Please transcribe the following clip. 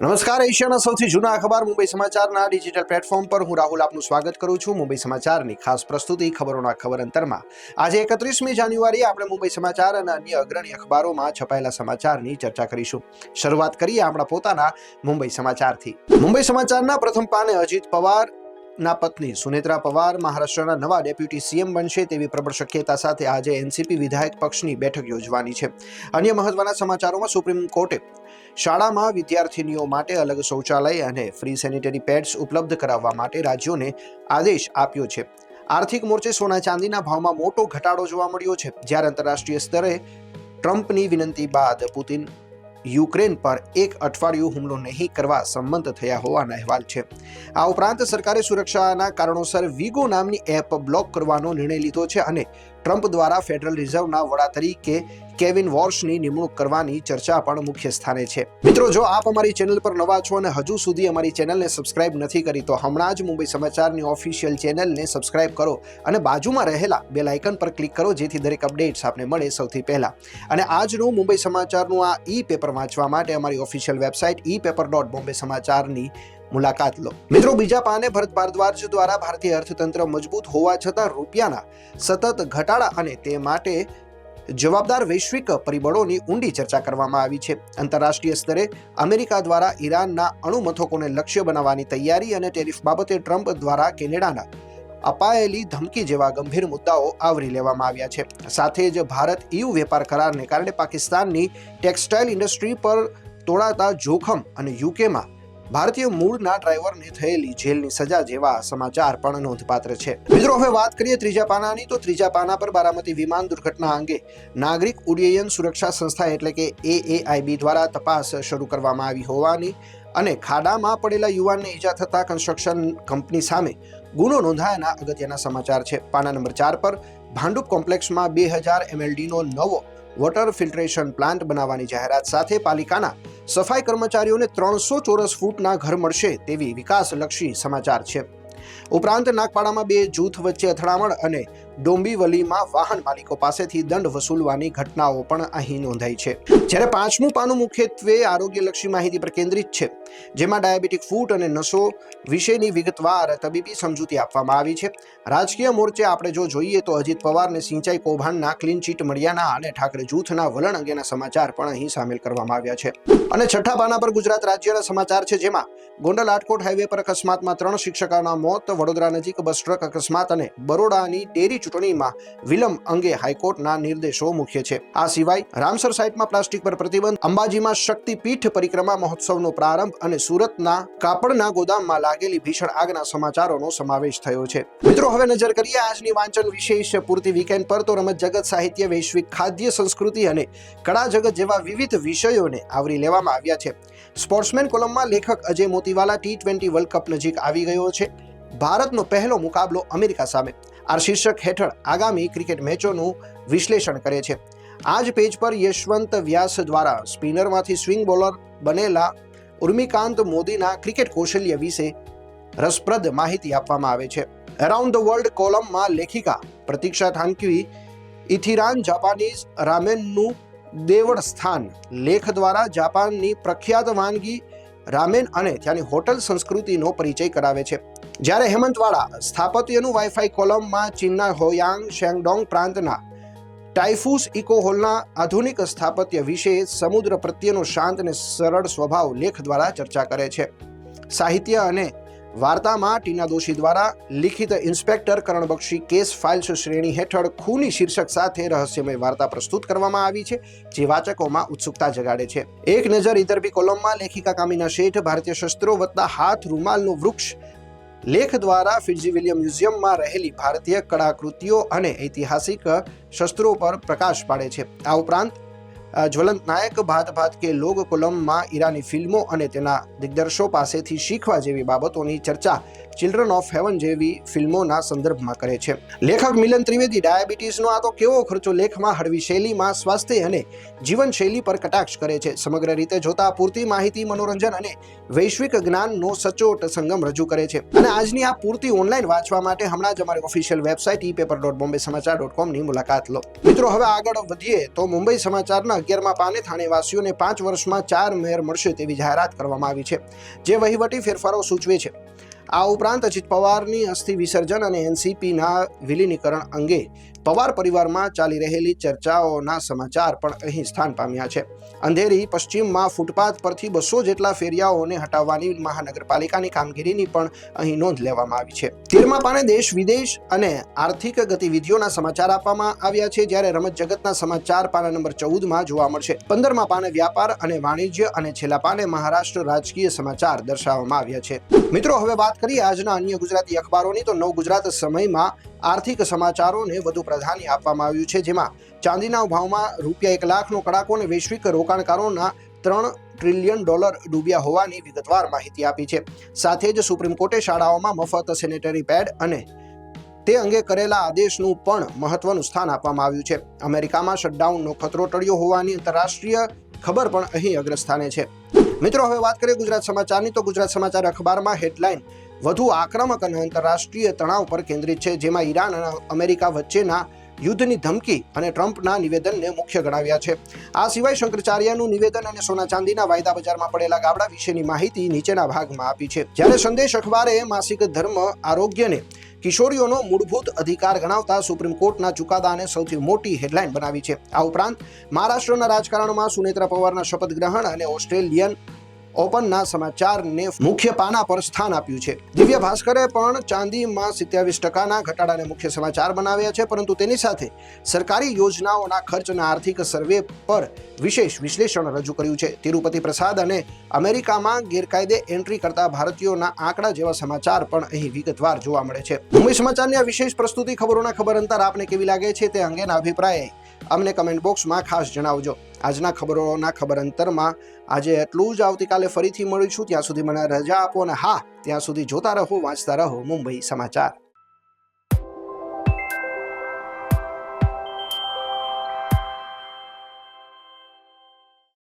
નમસ્કાર, એશિયાના સૌથી જૂના અખબાર મુંબઈ સમાચારના ડિજિટલ પ્લેટફોર્મ પર હું રાહુલ આપનું સ્વાગત કરું છું. મુંબઈ સમાચારની ખાસ પ્રસ્તુતિ ખબરોના ખબર અંતરમાં. આજે એકત્રીસમી જાન્યુઆરીએ આપણે મુંબઈ સમાચાર અને અન્ય અગ્રણી અખબારોમાં છપાયેલા સમાચારની ચર્ચા કરીશું. શરૂઆત કરીએ આપણા પોતાના મુંબઈ સમાચારથી. મુંબઈ સમાચારના પ્રથમ પાને અજીત પવાર ના પત્ની સુનેત્રા પવાર મહારાષ્ટ્રના નવા ડેપ્યુટી સીએમ બનશે તેવી પ્રબળ શક્યતા સાથે આજે એનસીપી વિધાયક પક્ષની બેઠક યોજવાની છે. અન્ય મહત્વના સમાચારોમાં સુપ્રીમ કોર્ટે શાળામાં વિદ્યાર્થીનીઓ માટે અલગ શૌચાલય અને ફ્રી સેનિટરી પેડ્સ ઉપલબ્ધ કરાવવા માટે રાજ્યોને આદેશ આપ્યો છે. આર્થિક મોરચે સોના ચાંદીના ભાવમાં મોટો ઘટાડો જોવા મળ્યો છે. જ્યારે આંતરરાષ્ટ્રીય સ્તરે ટ્રમ્પની વિનંતી બાદ પુતિન યુક્રેન પર એક અઠવાડિયું હુમલો નહીં કરવા સંમત થયા હોવાના અહેવાલ છે. આ ઉપરાંત સરકારે સુરક્ષાના કારણોસર વિગો નામની એપ બ્લોક કરવાનો નિર્ણય લીધો છે અને ટ્રમ્પ દ્વારા ફેડરલ રિઝર્વના વડા તરીકે કેવિન વોર્શની નિમણૂક કરવાની ચર્ચા પણ મુખ્ય સ્થાને છે. મિત્રો, જો આપ અમારી ચેનલ પર નવા છો અને હજુ સુધી અમારી ચેનલને સબસ્ક્રાઇબ નથી કરી, તો હમણાં જ મુંબઈ સમાચારની ઓફિશિયલ ચેનલને સબસ્ક્રાઇબ કરો અને બાજુમાં રહેલા બેલ આઇકન પર ક્લિક કરો, જેથી દરેક અપડેટ્સ આપને મળે સૌથી પહેલા. અને આજનું મુંબઈ સમાચારનું આ ઈ પેપર વાંચવા માટે અમારી official website e paper dot Bombay સમાચારની મુલાકાત લો. મિત્રો, બીજા પાને ભરત ભારદ્વાજ દ્વારા ભારતીય અર્થતંત્ર મજબૂત હોવા છતાં રૂપિયાના સતત ઘટાડા અને તે માટે જવાબદાર વૈશ્વિક પરિબળોની ઊંડી ચર્ચા કરવામાં આવી છે. આંતરરાષ્ટ્રીય સ્તરે અમેરિકા દ્વારા ઈરાનના અણુ મથકોને લક્ષ્ય બનાવવાની તૈયારી અને ટેરિફ બાબતે ટ્રમ્પ દ્વારા કેનેડાના અપાયેલી ધમકી જેવા ગંભીર મુદ્દાઓ આવરી લેવામાં આવ્યા છે. સાથે જ ભારત ઈયુ વેપાર કરારને કારણે પાકિસ્તાનની ટેક્સટાઇલ ઇન્ડસ્ટ્રી પર તોડાતા જોખમ અને યુકેમાં ભારતીય મૂળના ડ્રાઈવરને થયેલી જેલની સજા જેવા સમાચાર પણ નોંધપાત્ર છે. મિત્રો, હવે વાત કરીએ ત્રીજા પાનાની, તો ત્રીજા પાના પર બારામતી વિમાન દુર્ઘટના અંગે નાગરિક ઉડ્ડયન સુરક્ષા સંસ્થા એટલે કે એએઆઈબી દ્વારા તપાસ શરૂ કરવામાં આવી હોવાની અને ખાડામાં પડેલા યુવાનને ઈજા થતા કન્સ્ટ્રક્શન કંપની સામે ગુનો નોંધાયાના અગત્યના સમાચાર છે. પાના નંબર ચાર પર ભાંડુપ કોમ્પ્લેક્સમાં બે હજાર એમએલડીનો નવો વોટર ફિલ્ટરેશન પ્લાન્ટ બનાવવાની જાહેરાત સાથે પાલિકાના સફાઈ કર્મચારીઓને ત્રણસો ચોરસ ફૂટના ઘર મળશે તેવી વિકાસલક્ષી સમાચાર છે. ઉપરાંત નાગપાડામાં બે જૂથ વચ્ચે અથડામણ અને ડોંબીવલીમાં વાહન માલિકો પાસેથી દંડ વસૂલવાની ઘટનાઓ પણ અહીં નોંધાઈ છે. જ્યારે પાંચમું પાનું મુખ્યત્વે આરોગ્યલક્ષી માહિતી પર કેન્દ્રિત છે, જેમાં ડાયાબિટીક ફૂટ અને નસો વિશેની વિગતવાર તબીબી સમજૂતી આપવામાં આવી છે. રાજકીય મોરચે આપણે જો જોઈએ તો અજીત પવારને સિંચાઈ કૌભાંડના ક્લીન ચીટ મળ્યાના અને ઠાકરે જૂથના વલણ અંગેના સમાચાર પણ અહીં સામેલ કરવામાં આવ્યા છે. અને છઠ્ઠા પાના પર ગુજરાત રાજ્યના સમાચાર છે, જેમાં ગોંડલ આટકોટ હાઈવે પર અકસ્માતમાં ત્રણ શિક્ષકોના મોત, વડોદરા નજીક બસ ટ્રક અકસ્માત અને બરોડાની ડેરી ચૂંટણીમાં વિલંબ અંગે હાઈકોર્ટના નિર્દેશો મુખ્ય છે. આ સિવાય રામસર સાઇટમાં પ્લાસ્ટિક પર પ્રતિબંધ, અંબાજીમાં શક્તિપીઠ પરિક્રમા મહોત્સવનો પ્રારંભ અને સુરતના કાપડના ગોદામમાં લાગેલી ભીષણ આગના સમાચારોનો સમાવેશ થયો છે. મિત્રો, હવે નજર કરીએ આજની વાંચન વિશેષ પૂરતી વીકેન્ડ પર તો રમત જગત, સાહિત્ય, વૈશ્વિક, ખાદ્ય, સંસ્કૃતિ અને કળા જગત જેવા વિવિધ વિષયોને આવરી લેવામાં આવ્યા છે. સ્પોર્ટ્સમેન કોલમમાં લેખક Ajay Motiwala T twenty world cup નજીક આવી ગયો છે. ભારતનો પહેલો મુકાબલો અમેરિકા સામે. આ શીર્ષક હેઠળ આગામી ક્રિકેટ મેચોનું વિશ્લેષણ કરે છે. આ જ પેજ પર યશવંત વ્યાસ દ્વારા સ્પિનરમાંથી સ્વિંગ બોલર બનેલા ઉર્મિકાંત મોદીના ક્રિકેટ કૌશલ્ય વિશે રસપ્રદ માહિતી આપવામાં આવે છે. અરાઉન્ડ ધ વર્લ્ડ કોલમમાં લેખિકા પ્રતીક્ષા થાનકી ઇથિરાન જાપાનીઝ રામેનનું દેવળ સ્થાન લેખ દ્વારા જાપાનની પ્રખ્યાત વાનગી રામેન અને ત્યાંની હોટલ સંસ્કૃતિનો પરિચય કરાવે છે. જ્યારે હેમંતવાળા સ્થાપત્યનું વાઈફાઈ કોલમમાં ચીનના હોયાંગ શેંગડોંગ પ્રાંતના ટાઇફુસ ઇકો હોલના આધુનિક સ્થાપત્ય વિશે સમુદ્ર પ્રત્યેનો શાંત અને સરળ સ્વભાવ લેખ દ્વારા ચર્ચા કરે છે. સાહિત્ય અને વાર્તામાં ટીના દોશી દ્વારા લિખિત ઇન્સ્પેક્ટર કરણબક્ષી કેસ ફાઇલ્સ શ્રેણી હેઠળ ખૂની શીર્ષક સાથે રહસ્યમય વાર્તા પ્રસ્તુત કરવામાં આવી છે, જે વાચકોમાં ઉત્સુકતા જગાડે છે. એક નજર ઇતરબી કોલમમાં લેખિકા કામિના શેઠ, ભારતીય શસ્ત્રો વત્તા હાથ રૂમાલનું વૃક્ષ લેખ દ્વારા ફિડજી વિલિયમ મ્યુઝિયમમાં રહેલી ભારતીય કળાકૃતિઓ અને ઐતિહાસિક શસ્ત્રો પર પ્રકાશ પાડે છે. આ ઉપરાંત જ્વલંત નાયક, ભાત ભાત કે લોગ કોલમમાં ઈરાની ફિલ્મો અને તેના દિગ્દર્શો પાસેથી શીખવા જેવી બાબતોની ચર્ચા ચિલ્ડ્રન ઓફ હેવન જેવી ફિલ્મોના સંદર્ભમાં કરે છે. લેખક મિલન ત્રિવેદી, ડાયાબિટીસનો આ તો કેવો ખર્ચો લેખમાં હળવી શૈલીમાં સ્વાસ્થ્ય અને જીવનશૈલી પર કટાક્ષ કરે છે. સમગ્ર રીતે જોતા પૂરતી માહિતી, મનોરંજન અને વૈશ્વિક જ્ઞાનનો સચોટ સંગમ રજૂ કરે છે. અને આજની આ પૂર્તિ ઓનલાઈન વાંચવા માટે હમણાં જ અમારી official website e paper dot Bombay Samachar dot કોમની મુલાકાત લો. મિત્રો, હવે આગળ વધીએ તો મુંબઈ સમાચારના અગિયારમાં પાને થાણેવાસીઓને પાંચ વર્ષમાં ચાર મેયર મળશે તેવી જાહેરાત કરવામાં આવી છે. જે વહીવટી ફેરફારો સૂચવે છે. આ ઉપરાંત અજીત પવારની અસ્થિ વિસર્જન અને એનસીપીના વિલીનીકરણ અંગે પવાર પરિવારમાં ચાલી રહેલી ચર્ચાઓના સમાચાર પણ અહીં સ્થાન પામ્યા છે. અંધેરી પશ્ચિમમાં ફૂટપાથ પરથી બસો જેટલા ફેરિયાઓને હટાવવાની મહાનગરપાલિકાની કામગીરીની પણ અહીં નોંધ લેવામાં આવી છે. તેરમા પાને દેશ, વિદેશ અને આર્થિક ગતિવિધિઓના સમાચાર આપવામાં આવ્યા છે, જ્યારે રમત જગતના સમાચાર પાના નંબર ચૌદમાં જોવા મળશે. પંદરમા પાને વ્યાપાર અને વાણિજ્ય અને છેલ્લા પાને મહારાષ્ટ્ર રાજકીય સમાચાર દર્શાવવામાં આવ્યા છે. મિત્રો, હવે વાત કરીએ આજના અન્ય ગુજરાતી અખબારોની. તો નવ ગુજરાત સમયમાં આર્થિક સમાચારોને વધુ પ્રાધાન્ય આપવામાં આવ્યું છે. જેમાં ચાંદીના ભાવમાં રૂપિયા એક લાખનો કડાકો અને વૈશ્વિક રોકાણકારોના ત્રણ ટ્રિલિયન ડોલર ડૂબ્યા હોવાની વિગતવાર માહિતી આપી છે. સાથે જ સુપ્રીમ કોર્ટે શાળાઓમાં મફત સેનેટરી પેડ અને તે અંગે કરેલા આદેશનું પણ મહત્વનું સ્થાન આપવામાં આવ્યું છે. અમેરિકામાં શટડાઉનનો ખતરો ટળ્યો હોવાની આંતરરાષ્ટ્રીય ખબર પણ અહીં અગ્રસ્થાને છે. મિત્રો, હવે વાત કરીએ ગુજરાત સમાચારની. તો ગુજરાત સમાચાર અખબારમાં હેડલાઇન વધુ આક્રમક અને આંતરરાષ્ટ્રીય તણાવ પર કેન્દ્રિત છે, જેમાં ઈરાન અને અમેરિકા વચ્ચેના યુદ્ધની ધમકી અને ટ્રમ્પના નિવેદનને મુખ્ય ગણાવ્યા છે. આ સિવાય શંકરાચાર્યનું નિવેદન અને સોના ચાંદીના વાયદા બજારમાં પડેલા ગાબડા વિશેની માહિતી નીચેના ભાગમાં આપી છે. જ્યારે સંદેશ અખબારે માસિક ધર્મ આરોગ્યને કિશોરીઓનો મૂળભૂત અધિકાર ગણાવતા સુપ્રીમ કોર્ટના ચુકાદાને સૌથી મોટી હેડલાઇન બનાવી છે. આ ઉપરાંત મહારાષ્ટ્રના રાજકારણમાં સુનેત્રા પવારના શપથ ગ્રહણ અને ઓસ્ટ્રેલિયન ઓપનના સમાચારને મુખ્ય પાના પર સ્થાન આપ્યું છે. દિવ્ય ભાસ્કરે પણ ચાંદીમાં સિત્યાવીસ ટકાના ઘટાડાને મુખ્ય સમાચાર બનાવ્યા છે, પરંતુ તેની સાથે સરકારી યોજનાઓના ખર્ચના આર્થિક સર્વે પર વિશેષ વિશ્લેષણ રજૂ કર્યું છે. તિરુપતિ પ્રસાદ અને અમેરિકામાં ગેરકાયદે એન્ટ્રી કરતા ભારતીયોના આંકડા જેવા સમાચાર પણ અહીં વિગતવાર જોવા મળે છે. મુંબઈ સમાચારની આ વિશેષ પ્રસ્તુતિ ખબરોના ખબર અંતર આપને કેવી લાગે છે તે અંગેના અભિપ્રાય અમને કમેન્ટ બોક્સમાં ખાસ જણાવજો. આજના ખબરોના ખબર અંતરમાં આજે એટલું જ આવતીકાલે ફરીથી મળીશું. ત્યાં સુધી મને રજા આપો અને હા, ત્યાં સુધી જોતા રહો, વાંચતા રહો મુંબઈ સમાચાર.